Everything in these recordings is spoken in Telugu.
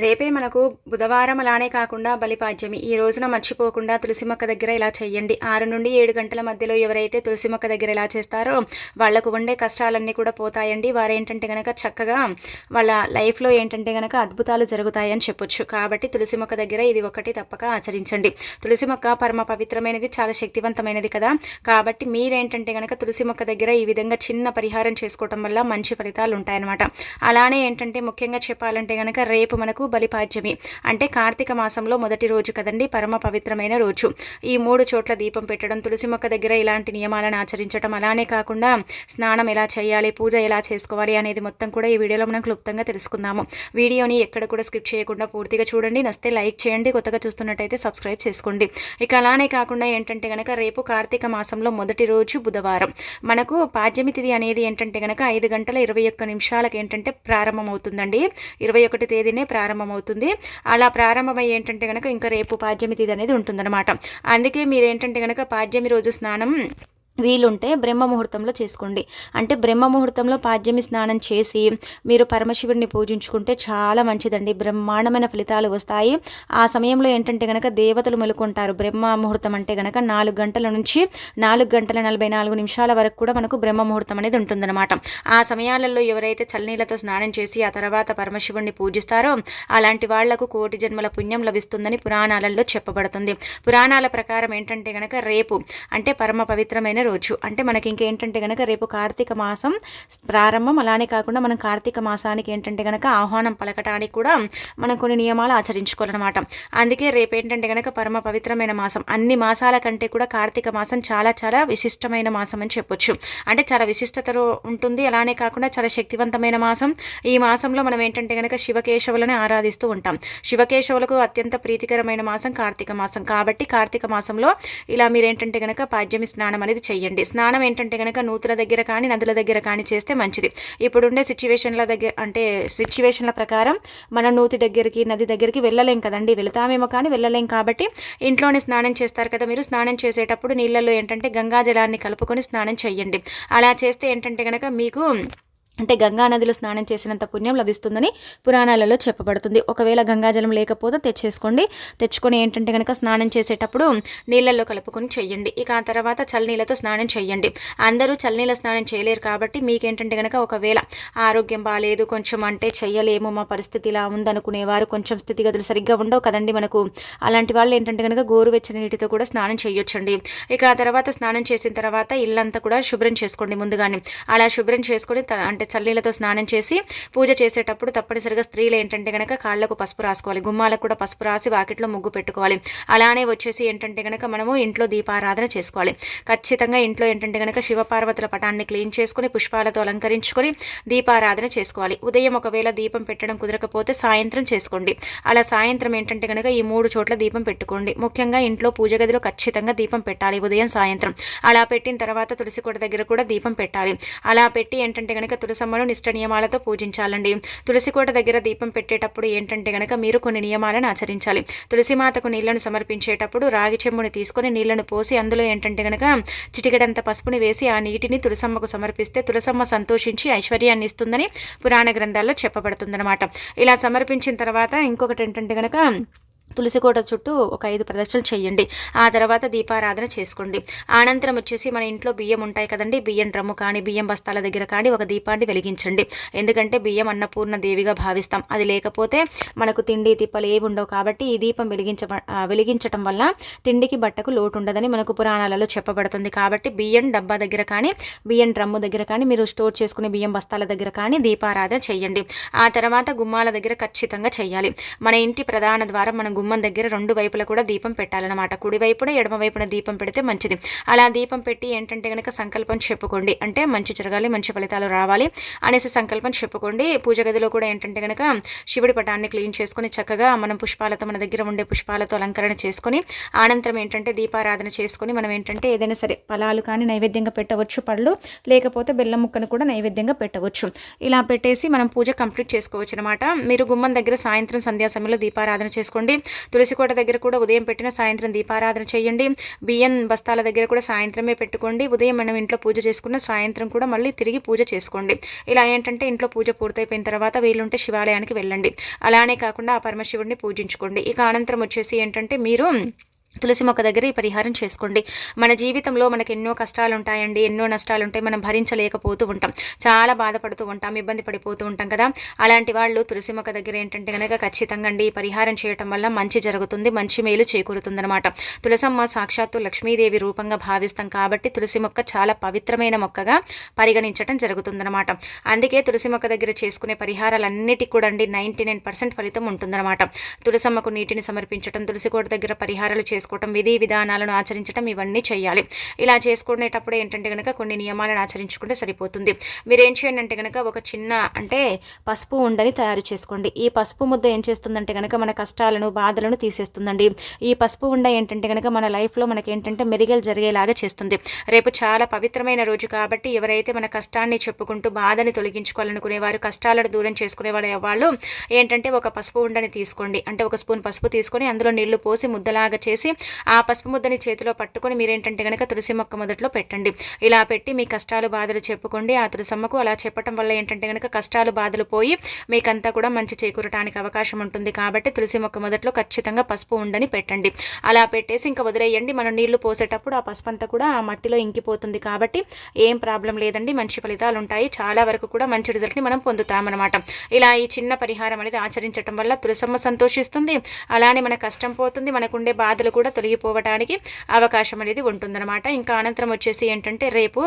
రేపే మనకు బుధవారం అలానే కాకుండా బలిపాడ్యమి. ఈ రోజున మర్చిపోకుండా తులసి మొక్క దగ్గర ఇలా చేయండి ఆరు నుండి ఏడు గంటల మధ్యలో ఎవరైతే తులసి మొక్క దగ్గర ఇలా చేస్తారో వాళ్ళకు ఉండే కష్టాలన్నీ కూడా పోతాయండి. వారేంటంటే కనుక చక్కగా వాళ్ళ లైఫ్లో ఏంటంటే కనుక అద్భుతాలు జరుగుతాయని చెప్పొచ్చు. కాబట్టి తులసి మొక్క దగ్గర ఇది ఒకటి తప్పక ఆచరించండి. తులసి మొక్క పరమ పవిత్రమైనది చాలా శక్తివంతమైనది కదా. కాబట్టి మీరేంటంటే కనుక తులసి మొక్క దగ్గర ఈ విధంగా చిన్న పరిహారం చేసుకోవటం వల్ల మంచి ఫలితాలు ఉంటాయన్నమాట. అలానే ఏంటంటే ముఖ్యంగా చెప్పాలంటే కనుక రేపు మనకు మనకు బలిపాడ్యమి. అంటే కార్తీక మాసంలో మొదటి రోజు కదండి పరమ పవిత్రమైన రోజు. ఈ మూడు చోట్ల దీపం పెట్టడం తులసి మొక్క దగ్గర ఇలాంటి నియమాలను ఆచరించడం అలానే కాకుండా స్నానం ఎలా చేయాలి పూజ ఎలా చేసుకోవాలి అనేది మొత్తం కూడా ఈ వీడియోలో మనం క్లుప్తంగా తెలుసుకుందాము. వీడియోని ఎక్కడ కూడా స్కిప్ చేయకుండా పూర్తిగా చూడండి. నస్తే లైక్ చేయండి కొత్తగా చూస్తున్నట్టయితే సబ్స్క్రైబ్ చేసుకోండి. ఇక అలానే కాకుండా ఏంటంటే కనుక రేపు కార్తీక మాసంలో మొదటి రోజు బుధవారం. మనకు పాడ్యమి తిథి అనేది ఏంటంటే కనుక ఐదు గంటల ఇరవై ఒక్క నిమిషాలకు ఏంటంటే ప్రారంభమవుతుందండి. ఇరవై ఒకటి తేదీనే ప్రారంభం ప్రారంభమవుతుంది. అలా ప్రారంభమై ఏంటంటే కనుక ఇంకా రేపు పాడ్యమి తిథి అనేది ఉంటుందన్నమాట. అందుకే మీరు ఏంటంటే కనుక పాడ్యమి రోజు స్నానం వీలుంటే బ్రహ్మ ముహూర్తంలో చేసుకోండి. అంటే బ్రహ్మ ముహూర్తంలో పాడ్యమి స్నానం చేసి మీరు పరమశివుడిని పూజించుకుంటే చాలా మంచిదండి. బ్రహ్మాండమైన ఫలితాలు వస్తాయి. ఆ సమయంలో ఏంటంటే కనుక దేవతలు మెలుకుంటారు. బ్రహ్మ ముహూర్తం అంటే కనుక నాలుగు గంటల నుంచి నాలుగు గంటల నలభై నాలుగు నిమిషాల వరకు కూడా మనకు బ్రహ్మ ముహూర్తం అనేది ఉంటుందన్నమాట. ఆ సమయాలలో ఎవరైతే చల్లనీళ్ళతో స్నానం చేసి ఆ తర్వాత పరమశివుడిని పూజిస్తారో అలాంటి వాళ్ళకు కోటి జన్మల పుణ్యం లభిస్తుందని పురాణాలలో చెప్పబడుతుంది. పురాణాల ప్రకారం ఏంటంటే కనుక రేపు అంటే పరమ పవిత్రమైన రోజు అంటే మనకి ఇంకేంటంటే కనుక రేపు కార్తీక మాసం ప్రారంభం. అలానే కాకుండా మనం కార్తీక మాసానికి ఏంటంటే కనుక ఆహ్వానం పలకటానికి కూడా మనం కొన్ని నియమాలు ఆచరించుకోవాలన్నమాట. అందుకే రేపు ఏంటంటే కనుక పరమ పవిత్రమైన మాసం. అన్ని మాసాల కంటే కూడా కార్తీక మాసం చాలా చాలా విశిష్టమైన మాసం అని చెప్పొచ్చు. అంటే చాలా విశిష్టతలో ఉంటుంది. అలానే కాకుండా చాలా శక్తివంతమైన మాసం. ఈ మాసంలో మనం ఏంటంటే కనుక శివకేశవులను ఆరాధిస్తూ ఉంటాం. శివకేశవులకు అత్యంత ప్రీతికరమైన మాసం కార్తీక మాసం. కాబట్టి కార్తీక మాసంలో ఇలా మీరేంటంటే కనుక పాడ్యమి స్నానం అనేది చేయండి. స్నానం ఏంటంటే కనుక నూతుల దగ్గర కానీ నదుల దగ్గర కానీ చేస్తే మంచిది. ఇప్పుడుండే సిచ్యువేషన్ల దగ్గర అంటే సిచ్యువేషన్ల ప్రకారం మన నూతి దగ్గరికి నది దగ్గరికి వెళ్ళలేం కదండి. వెళతామేమో కానీ వెళ్ళలేం కాబట్టి ఇంట్లోనే స్నానం చేస్తారు కదా. మీరు స్నానం చేసేటప్పుడు నీళ్ళల్లో ఏంటంటే గంగాజలాన్ని కలుపుకొని స్నానం చేయండి. అలా చేస్తే ఏంటంటే కనుక మీకు అంటే గంగా నదిలో స్నానం చేసినంత పుణ్యం లభిస్తుందని పురాణాలలో చెప్పబడుతుంది. ఒకవేళ గంగాజలం లేకపోతే తెచ్చేసుకోండి. తెచ్చుకొని ఏంటంటే కనుక స్నానం చేసేటప్పుడు నీళ్ళల్లో కలుపుకొని చెయ్యండి. ఇక ఆ తర్వాత చల్లనీళ్ళతో స్నానం చేయండి అందరూ చల్లనీళ్ళ స్నానం చేయలేరు కాబట్టి మీకేంటంటే కనుక ఒకవేళ ఆరోగ్యం బాగాలేదు కొంచెం అంటే చెయ్యలేము మా పరిస్థితి ఇలా ఉందనుకునేవారు కొంచెం స్థితిగతులు సరిగ్గా ఉండవు కదండి మనకు. అలాంటి వాళ్ళు ఏంటంటే కనుక గోరువెచ్చని నీటితో కూడా స్నానం చేయొచ్చండి ఇక ఆ తర్వాత స్నానం చేసిన తర్వాత ఇల్లంతా కూడా శుభ్రం చేసుకోండి ముందుగానే. అలా శుభ్రం చేసుకొని అంటే చల్లీలతో స్నానం చేసి పూజ చేసేటప్పుడు తప్పనిసరిగా స్త్రీలు ఏంటంటే కనుక కాళ్ళకు పసుపు రాసుకోవాలి గుమ్మాలకు కూడా పసుపు రాసి వాకిట్లో ముగ్గు పెట్టుకోవాలి. అలానే వచ్చేసి ఏంటంటే కనుక మనము ఇంట్లో దీపారాధన చేసుకోవాలి. ఖచ్చితంగా ఇంట్లో ఏంటంటే కనుక శివపార్వతుల పటాన్ని క్లీన్ చేసుకుని పుష్పాలతో అలంకరించుకొని దీపారాధన చేసుకోవాలి. ఉదయం ఒకవేళ దీపం పెట్టడం కుదరకపోతే సాయంత్రం చేసుకోండి. అలా సాయంత్రం ఏంటంటే కనుక ఈ మూడు చోట్ల దీపం పెట్టుకోండి. ముఖ్యంగా ఇంట్లో పూజ గదిలో ఖచ్చితంగా దీపం పెట్టాలి ఉదయం సాయంత్రం. అలా పెట్టిన తర్వాత తులసి కొడ దగ్గర కూడా దీపం పెట్టాలి. అలా పెట్టి ఏంటంటే కనుక తులసమ్మను నిష్ట నియమాలతో పూజించాలండి. తులసికోట దగ్గర దీపం పెట్టేటప్పుడు ఏంటంటే గనక మీరు కొన్ని నియమాలను ఆచరించాలి. తులసిమాతకు నీళ్ళను సమర్పించేటప్పుడు రాగి చెంబుని తీసుకొని నీళ్ళను పోసి అందులో ఏంటంటే గనక చిటికడంత పసుపుని వేసి ఆ నీటిని తులసమ్మకు సమర్పిస్తే తులసమ్మ సంతోషించి ఐశ్వర్యాన్ని ఇస్తుందని పురాణ గ్రంథాల్లో చెప్పబడుతుందన్నమాట. ఇలా సమర్పించిన తర్వాత ఇంకొకటి ఏంటంటే గనక తులసికోట చుట్టూ ఒక ఐదు ప్రదక్షిణలు చేయండి. ఆ తర్వాత దీపారాధన చేసుకోండి. అనంతరం వచ్చేసి మన ఇంట్లో బియ్యం ఉంటాయి కదండి. బియ్యం డ్రమ్ము కానీ బియ్యం బస్తాల దగ్గర కానీ ఒక దీపాన్ని వెలిగించండి. ఎందుకంటే బియ్యం అన్నపూర్ణ దేవిగా భావిస్తాం. అది లేకపోతే మనకు తిండి తిప్పలు ఏవి ఉండవు కాబట్టి ఈ దీపం వెలిగించ వెలిగించటం వల్ల తిండికి బట్టకు లోటు ఉండదని మనకు పురాణాలలో చెప్పబడుతుంది. కాబట్టి బియ్యం డబ్బా దగ్గర కానీ బియ్యం డ్రమ్ము దగ్గర కానీ మీరు స్టోర్ చేసుకునే బియ్యం బస్తాల దగ్గర కానీ దీపారాధన చేయండి. ఆ తర్వాత గుమ్మాల దగ్గర ఖచ్చితంగా చేయాలి. మన ఇంటి ప్రధాన ద్వారా మనం గుమ్మం దగ్గర రెండు వైపులా కూడా దీపం పెట్టాలన్నమాట. కుడివైపున ఎడమ వైపున దీపం పెడితే మంచిది. అలా దీపం పెట్టి ఏంటంటే కనుక సంకల్పం చెప్పుకోండి. అంటే మంచి జరగాలి మంచి ఫలితాలు రావాలి అనేసి సంకల్పం చెప్పుకోండి. పూజ గదిలో కూడా ఏంటంటే కనుక శివుడి పటాన్ని క్లీన్ చేసుకుని చక్కగా మనం పుష్పాలతో మన దగ్గర ఉండే పుష్పాలతో అలంకరణ చేసుకొని అనంతరం ఏంటంటే దీపారాధన చేసుకొని మనం ఏంటంటే ఏదైనా సరే ఫలాలు కానీ నైవేద్యంగా పెట్టవచ్చు పళ్ళు లేకపోతే బెల్లం ముక్కను కూడా నైవేద్యంగా పెట్టవచ్చు. ఇలా పెట్టేసి మనం పూజ కంప్లీట్ చేసుకోవచ్చు అనమాట మీరు గుమ్మం దగ్గర సాయంత్రం సంధ్యా సమయంలో దీపారాధన చేసుకోండి. తులసి కోట దగ్గర కూడా ఉదయం పెట్టిన సాయంత్రం దీపారాధన చేయండి. బియ్యం బస్తాల దగ్గర కూడా సాయంత్రమే పెట్టుకోండి. ఉదయం మనం ఇంట్లో పూజ చేసుకున్న సాయంత్రం కూడా మళ్ళీ తిరిగి పూజ చేసుకోండి. ఇలా ఏంటంటే ఇంట్లో పూజ పూర్తయిపోయిన తర్వాత వీలుంటే శివాలయానికి వెళ్ళండి. అలానే కాకుండా ఆ పరమశివుడిని పూజించుకోండి. ఇక అనంతరం వచ్చేసి ఏంటంటే మీరు తులసి మొక్క దగ్గర ఈ పరిహారం చేసుకోండి. మన జీవితంలో మనకు ఎన్నో కష్టాలు ఉంటాయండి ఎన్నో నష్టాలు ఉంటాయి మనం భరించలేకపోతూ ఉంటాం. చాలా బాధపడుతూ ఉంటాం ఇబ్బంది పడిపోతూ ఉంటాం కదా. అలాంటి వాళ్ళు తులసి మొక్క దగ్గర ఏంటంటే కనుక ఖచ్చితంగా అండి ఈ పరిహారం చేయటం వల్ల మంచి జరుగుతుంది మంచి మేలు చేకూరుతుందనమాట తులసమ్మ సాక్షాత్తు లక్ష్మీదేవి రూపంగా భావిస్తాం కాబట్టి తులసి మొక్క చాలా పవిత్రమైన మొక్కగా పరిగణించడం జరుగుతుందనమాట అందుకే తులసి మొక్క దగ్గర చేసుకునే పరిహారాలన్నిటికీ కూడా అండి నైంటీ నైన్ పర్సెంట్ ఫలితం ఉంటుందన్నమాట. తులసమ్మకు నీటిని సమర్పించడం తులసి కోట దగ్గర పరిహారాలు చేసుకోవటం విధి విధానాలను ఆచరించడం ఇవన్నీ చేయాలి. ఇలా చేసుకునేటప్పుడు ఏంటంటే కనుక కొన్ని నియమాలను ఆచరించుకుంటే సరిపోతుంది. మీరు ఏం చేయండి అంటే కనుక ఒక చిన్న అంటే పసుపు ఉండని తయారు చేసుకోండి. ఈ పసుపు ముద్ద ఏం చేస్తుందంటే కనుక మన కష్టాలను బాధలను తీసేస్తుందండి. ఈ పసుపు ఉండ ఏంటంటే కనుక మన లైఫ్లో మనకి ఏంటంటే మెరుగలు జరిగేలాగా చేస్తుంది. రేపు చాలా పవిత్రమైన రోజు కాబట్టి ఎవరైతే మన కష్టాన్ని చెప్పుకుంటూ బాధని తొలగించుకోవాలనుకునేవారు కష్టాలను దూరం చేసుకునేవారు వాళ్ళు ఏంటంటే ఒక పసుపు ఉండని తీసుకోండి. అంటే ఒక స్పూన్ పసుపు తీసుకొని అందులో నీళ్ళు పోసి ముద్దలాగా చేసి ఆ పసుపు ముద్దని చేతిలో పట్టుకొని మీరేంటంటే కనుక తులసి మొక్క మొదట్లో పెట్టండి. ఇలా పెట్టి మీ కష్టాలు బాధలు చెప్పుకోండి. ఆ తులసమ్మకు అలా చెప్పటం వల్ల ఏంటంటే కనుక కష్టాలు బాధలు పోయి మీకంతా కూడా మంచి చేకూరటానికి అవకాశం ఉంటుంది. కాబట్టి తులసి మొక్క మొదట్లో ఖచ్చితంగా పసుపు ఉండని పెట్టండి. అలా పెట్టేసి ఇంకా వదిలేయండి. మనం నీళ్ళు పోసేటప్పుడు ఆ పసుపు అంతా కూడా ఆ మట్టిలో ఇంకిపోతుంది. కాబట్టి ఏం ప్రాబ్లం లేదండి. మంచి ఫలితాలు ఉంటాయి. చాలా వరకు కూడా మంచి రిజల్ట్ని మనం పొందుతామన్నమాట. ఇలా ఈ చిన్న పరిహారం అనేది ఆచరించడం వల్ల తులసమ్మ సంతోషిస్తుంది. అలానే మన కష్టం పోతుంది. మనకుండే బాధలు కూడా కూడా తొలగిపోవడానికి అవకాశం అనేది ఉంటుందన్నమాట. ఇంకా అనంతరం వచ్చేసి ఏంటంటే రేపు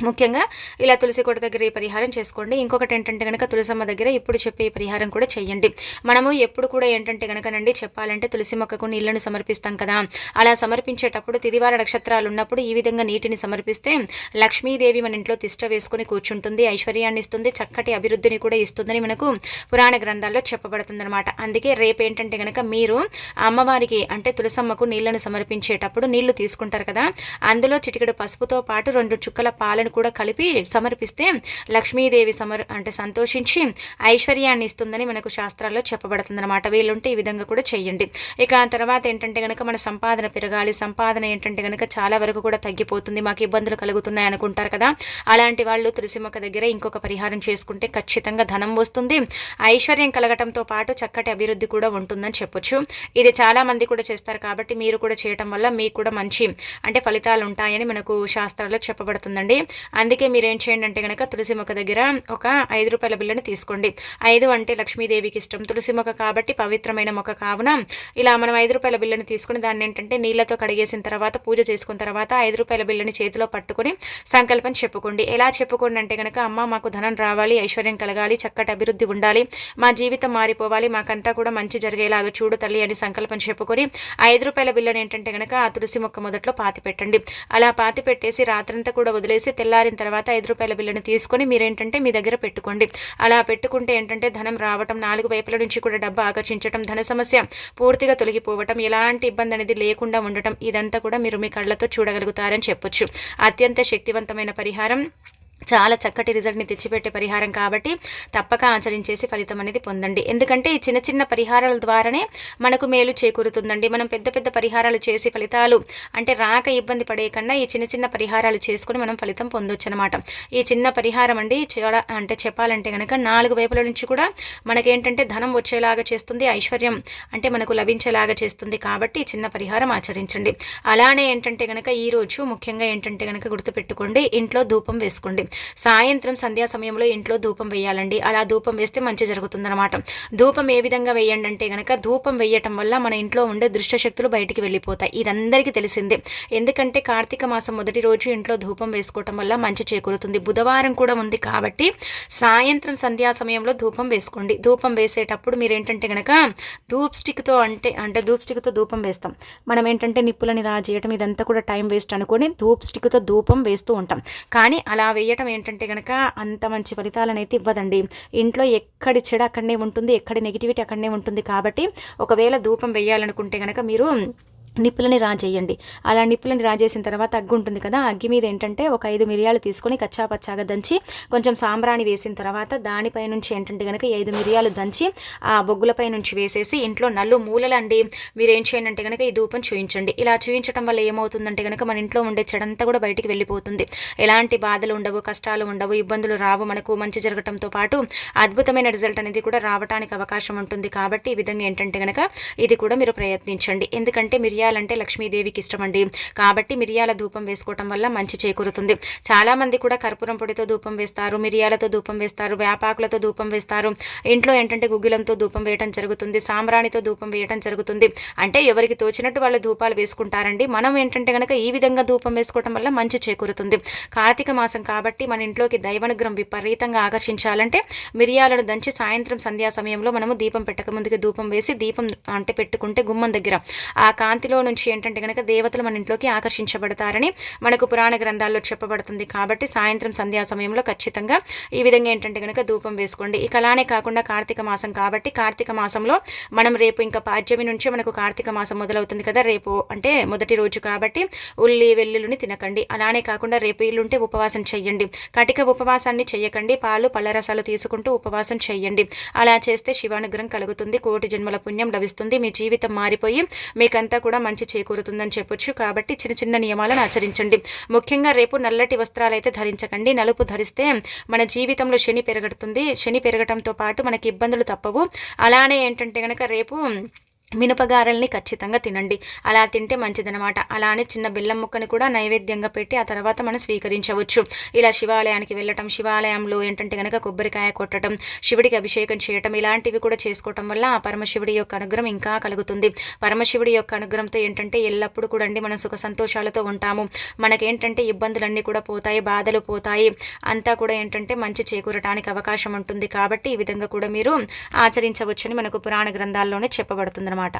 ముఖ్యంగా ఇలా తులసి కోట దగ్గర ఈ పరిహారం చేసుకోండి. ఇంకొకటి ఏంటంటే కనుక తులసమ్మ దగ్గర ఇప్పుడు చెప్పే పరిహారం కూడా చేయండి. మనము ఎప్పుడు కూడా ఏంటంటే కనుకనండి చెప్పాలంటే తులసి మొక్కకు నీళ్ళను సమర్పిస్తాం కదా. అలా సమర్పించేటప్పుడు తిదివార నక్షత్రాలు ఉన్నప్పుడు ఈ విధంగా నీటిని సమర్పిస్తే లక్ష్మీదేవి మన ఇంట్లో తిష్ట వేసుకుని కూర్చుంటుంది. ఐశ్వర్యాన్ని ఇస్తుంది. చక్కటి అభివృద్ధిని కూడా ఇస్తుందని మనకు పురాణ గ్రంథాల్లో చెప్పబడుతుందన్నమాట. అందుకే రేపు ఏంటంటే కనుక మీరు అమ్మవారికి అంటే తులసమ్మకు నీళ్ళను సమర్పించేటప్పుడు నీళ్ళు తీసుకుంటారు కదా. అందులో చిటికెడు పసుపుతో పాటు రెండు చుక్కల పాలను పాలను కూడా కలిపి సమర్పిస్తే లక్ష్మీదేవి సమర్ అంటే సంతోషించి ఐశ్వర్యాన్ని ఇస్తుందని మనకు శాస్త్రాల్లో చెప్పబడుతుందన్నమాట. వీళ్ళుంటే ఈ విధంగా కూడా చేయండి. ఇక ఆ తర్వాత ఏంటంటే కనుక మన సంపాదన పెరగాలి. సంపాదన ఏంటంటే కనుక చాలా వరకు కూడా తగ్గిపోతుంది. మాకు ఇబ్బందులు కలుగుతున్నాయి అనుకుంటారు కదా. అలాంటి వాళ్ళు తులసి దగ్గర ఇంకొక పరిహారం చేసుకుంటే ఖచ్చితంగా ధనం వస్తుంది. ఐశ్వర్యం కలగటంతో పాటు చక్కటి అభివృద్ధి కూడా ఉంటుందని చెప్పొచ్చు. ఇది చాలామంది కూడా చేస్తారు కాబట్టి మీరు కూడా చేయటం వల్ల మీకు కూడా మంచి అంటే ఫలితాలు ఉంటాయని మనకు శాస్త్రాల్లో చెప్పబడుతుందండి. అందుకే మీరు ఏం చేయండి అంటే కనుక తులసి మొక్క దగ్గర ఒక ఐదు రూపాయల బిల్లని తీసుకోండి. ఐదు అంటే లక్ష్మీదేవికి ఇష్టం. తులసి మొక్క కాబట్టి పవిత్రమైన మొక్క కావున ఇలా మనం ఐదు రూపాయల బిల్లని తీసుకుని దాన్ని ఏంటంటే నీళ్ళతో కడిగేసిన తర్వాత పూజ చేసుకున్న తర్వాత ఐదు రూపాయల బిల్లని చేతిలో పట్టుకొని సంకల్పం చెప్పుకోండి. ఎలా చెప్పుకోండి అంటే కనుక అమ్మ మాకు ధనం రావాలి ఐశ్వర్యం కలగాలి చక్కటి అభివృద్ధి ఉండాలి మా జీవితం మారిపోవాలి మాకంతా కూడా మంచి జరిగేలాగా చూడు తల్లి అని సంకల్పం చెప్పుకొని ఐదు రూపాయల బిల్లని ఏంటంటే కనుక ఆ తులసి మొక్క మొదట్లో పాతి పెట్టండి అలా పాతి పెట్టేసి రాత్రంతా కూడా వదిలేసి తెల్లారిన తర్వాత ఐదు రూపాయల బిల్లుని తీసుకొని మీరేంటంటే మీ దగ్గర పెట్టుకోండి. అలా పెట్టుకుంటే ఏంటంటే ధనం రావటం నాలుగు వైపుల నుంచి కూడా డబ్బు ఆకర్షించడం ధన సమస్య పూర్తిగా తొలగిపోవటం ఎలాంటి ఇబ్బంది అనేది లేకుండా ఉండటం ఇదంతా కూడా మీరు మీ కళ్ళతో చూడగలుగుతారని చెప్పొచ్చు. అత్యంత శక్తివంతమైన పరిహారం చాలా చక్కటి రిజల్ట్ని తెచ్చిపెట్టే పరిహారం కాబట్టి తప్పక ఆచరించేసి ఫలితం అనేది పొందండి. ఎందుకంటే ఈ చిన్న చిన్న పరిహారాల ద్వారానే మనకు మేలు చేకూరుతుందండి. మనం పెద్ద పెద్ద పరిహారాలు చేసి ఫలితాలు అంటే రాక ఇబ్బంది పడే కన్నా ఈ చిన్న చిన్న పరిహారాలు చేసుకుని మనం ఫలితం పొందొచ్చు అనమాట ఈ చిన్న పరిహారం అండి చాలా అంటే చెప్పాలంటే కనుక నాలుగు వైపుల నుంచి కూడా మనకేంటంటే ధనం వచ్చేలాగా చేస్తుంది ఐశ్వర్యం అంటే మనకు లభించేలాగా చేస్తుంది కాబట్టి ఈ చిన్న పరిహారం ఆచరించండి. అలానే ఏంటంటే కనుక ఈరోజు ముఖ్యంగా ఏంటంటే కనుక గుర్తుపెట్టుకోండి ఇంట్లో ధూపం వేసుకోండి. సాయంత్రం సంధ్యా సమయంలో ఇంట్లో ధూపం వేయాలండి. అలా ధూపం వేస్తే మంచి జరుగుతుందన్నమాట. ధూపం ఏ విధంగా వేయండి అంటే కనుక ధూపం వేయటం వల్ల మన ఇంట్లో ఉండే దృష్టశక్తులు బయటికి వెళ్ళిపోతాయి. ఇదందరికీ తెలిసిందే. ఎందుకంటే కార్తీక మాసం మొదటి రోజు ఇంట్లో ధూపం వేసుకోవటం వల్ల మంచి చేకూరుతుంది. బుధవారం కూడా ఉంది కాబట్టి సాయంత్రం సంధ్యా సమయంలో ధూపం వేసుకోండి. ధూపం వేసేటప్పుడు మీరు ఏంటంటే కనుక ధూప్ స్టిక్తో అంటే అంటే ధూప్ స్టిక్తో ధూపం వేస్తాం. మనం ఏంటంటే నిప్పులని రాజేయటం ఇదంతా కూడా టైం వేస్ట్ అనుకొని ధూప్ స్టిక్తో ధూపం వేస్తూ ఉంటాం. కానీ అలా వేయటం చేయటం ఏంటంటే కనుక అంత మంచి ఫలితాలను అయితే ఇవ్వదండి. ఇంట్లో ఎక్కడి చెడు అక్కడనే ఉంటుంది ఎక్కడి నెగిటివిటీ అక్కడనే ఉంటుంది కాబట్టి ఒకవేళ ధూపం వేయాలనుకుంటే కనుక మీరు నిప్పులని రాజేయండి. అలా నిప్పులని రాజేసిన తర్వాత అగ్గి ఉంటుంది కదా అగ్గి మీద ఏంటంటే ఒక ఐదు మిరియాలు తీసుకొని కచ్చా పచ్చాగా దంచి కొంచెం సాంబ్రాణి వేసిన తర్వాత దానిపై నుంచి ఏంటంటే కనుక ఐదు మిరియాలు దంచి ఆ బొగ్గులపై నుంచి వేసేసి ఇంట్లో నల్లు మూలలండి. మీరు ఏం చేయండి అంటే కనుక ఈ ధూపం చూయించండి. ఇలా చూయించడం వల్ల ఏమవుతుందంటే కనుక మన ఇంట్లో ఉండే చెడంతా కూడా బయటికి వెళ్ళిపోతుంది. ఎలాంటి బాధలు ఉండవు కష్టాలు ఉండవు ఇబ్బందులు రావు. మనకు మంచి జరగటంతో పాటు అద్భుతమైన రిజల్ట్ అనేది కూడా రావడానికి అవకాశం ఉంటుంది. కాబట్టి ఈ విధంగా ఏంటంటే కనుక ఇది కూడా మీరు ప్రయత్నించండి. ఎందుకంటే మిరియాలు మిరియాలంటే లక్ష్మీదేవికి ఇష్టమండి. కాబట్టి మిరియాల ధూపం వేసుకోవటం వల్ల మంచి చేకూరుతుంది. చాలామంది కూడా కర్పూరం పొడితో ధూపం వేస్తారు మిరియాలతో ధూపం వేస్తారు వేపాకులతో ధూపం వేస్తారు. ఇంట్లో ఏంటంటే గుగ్గిలంతో ధూపం వేయటం జరుగుతుంది సాంబ్రాణితో ధూపం వేయటం జరుగుతుంది. అంటే ఎవరికి తోచినట్టు వాళ్ళు ధూపాలు వేసుకుంటారండి. మనం ఏంటంటే కనుక ఈ విధంగా ధూపం వేసుకోవటం వల్ల మంచి చేకూరుతుంది. కార్తీక మాసం కాబట్టి మన ఇంట్లోకి దైవనుగ్రహం విపరీతంగా ఆకర్షించాలంటే మిరియాలను దంచి సాయంత్రం సంధ్యా సమయంలో మనము దీపం పెట్టక ముందుగా ధూపం వేసి దీపం అంటే పెట్టుకుంటే గుమ్మం దగ్గర ఆ కాంతిలో ఇంట్లో నుంచి ఏంటంటే కనుక దేవతలు మన ఇంట్లోకి ఆకర్షించబడతారని మనకు పురాణ గ్రంథాల్లో చెప్పబడుతుంది కాబట్టి సాయంత్రం సంధ్యా సమయంలో ఖచ్చితంగా ఈ విధంగా ఏంటంటే కనుక ధూపం వేసుకోండి. ఇక అలానే కాకుండా కార్తీక మాసం కాబట్టి కార్తీక మాసంలో మనం రేపు ఇంకా పాడ్యమి నుంచి మనకు కార్తీక మాసం మొదలవుతుంది కదా. రేపు అంటే మొదటి రోజు కాబట్టి ఉల్లి వెల్లుల్లిని తినకండి. అలానే కాకుండా రేపు ఇల్లుంటే ఉపవాసం చెయ్యండి. కటిక ఉపవాసాన్ని చెయ్యకండి. పాలు పళ్ళరసాలు తీసుకుంటూ ఉపవాసం చెయ్యండి. అలా చేస్తే శివానుగ్రహం కలుగుతుంది. కోటి జన్మల పుణ్యం లభిస్తుంది. మీ జీవితం మారిపోయి మీకంతా కూడా మంచి చేకూరుతుందని చెప్పొచ్చు. కాబట్టి చిన్న చిన్న నియమాలను ఆచరించండి. ముఖ్యంగా రేపు నల్లటి వస్త్రాలు అయితే ధరించకండి. నలుపు ధరిస్తే మన జీవితంలో శని పెరగడుతుంది. శని పెరగటంతో పాటు మనకి ఇబ్బందులు తప్పవు. అలానే ఏంటంటే కనుక రేపు మినపగారల్ని ఖచ్చితంగా తినండి. అలా తింటే మంచిదనమాట అలానే చిన్న బెల్లం ముక్కని కూడా నైవేద్యంగా పెట్టి ఆ తర్వాత మనం స్వీకరించవచ్చు. ఇలా శివాలయానికి వెళ్ళటం శివాలయంలో ఏంటంటే కనుక కొబ్బరికాయ కొట్టడం శివుడికి అభిషేకం చేయటం ఇలాంటివి కూడా చేసుకోవటం వల్ల ఆ పరమశివుడి యొక్క అనుగ్రహం ఇంకా కలుగుతుంది. పరమశివుడి యొక్క అనుగ్రహంతో ఏంటంటే ఎల్లప్పుడూ కూడా అండి మనం సుఖ సంతోషాలతో ఉంటాము. మనకేంటంటే ఇబ్బందులన్నీ కూడా పోతాయి బాధలు పోతాయి. అంతా కూడా ఏంటంటే మంచి చేకూరటానికి అవకాశం ఉంటుంది. కాబట్టి ఈ విధంగా కూడా మీరు ఆచరించవచ్చని మనకు పురాణ గ్రంథాల్లోనే చెప్పబడుతుంది అనమాట